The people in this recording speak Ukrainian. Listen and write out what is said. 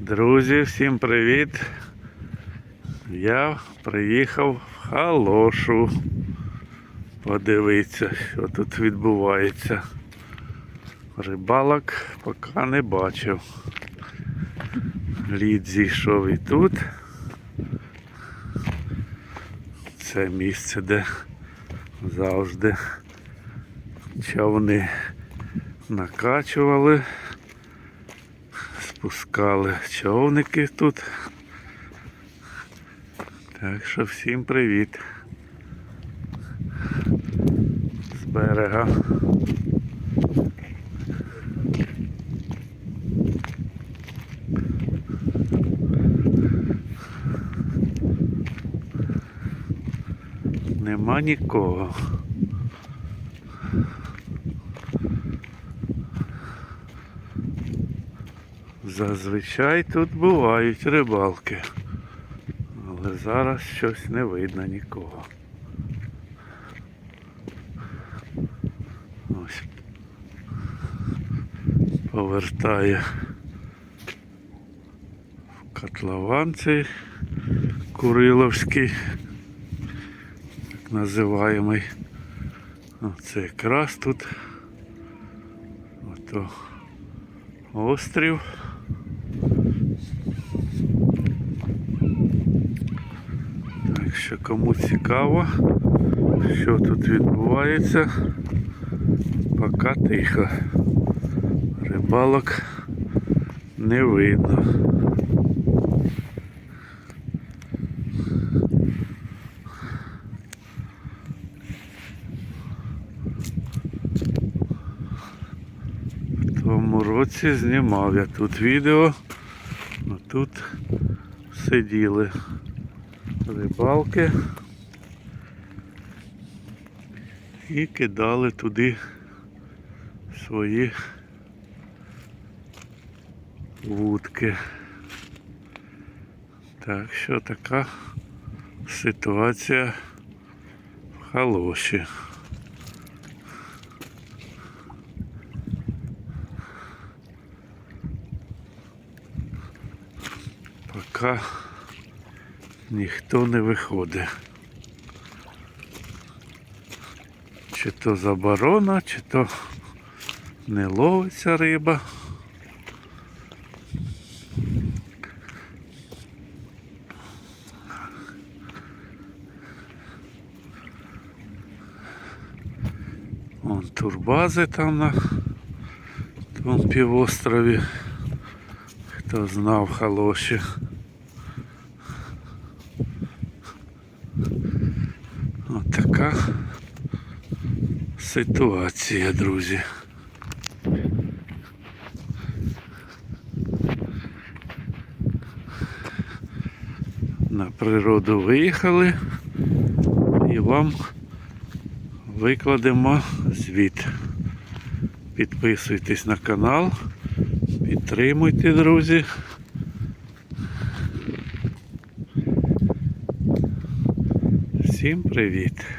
Друзі, всім привіт! Я приїхав в Халошу. Подивитися, що тут відбувається. Рибалок поки не бачив. Лід зійшов і тут. Це місце, де завжди човни накачували спускали човники тут. Так що всім привіт. З берега. Нема нікого. Зазвичай тут бувають рибалки. Але зараз щось не видно нікого. Ось. Повертає в котлован цей Куриловський, так називаємий. Оце якраз тут. Ото острів. Так що кому цікаво, що тут відбувається, поки тихо. Рибалок не видно. В тому році знімав я тут відео, а тут сиділи рибалки і кидали туди свої вудки. Так що така ситуація в халоші. Пока ніхто не виходить. Чи то заборона, чи то не ловиться риба. Вон турбази там на півострові. Хто знав халоші. Така ситуація, друзі. На природу виїхали і вам викладемо звіт. Підписуйтесь на канал, підтримуйте, друзі. Всім привіт!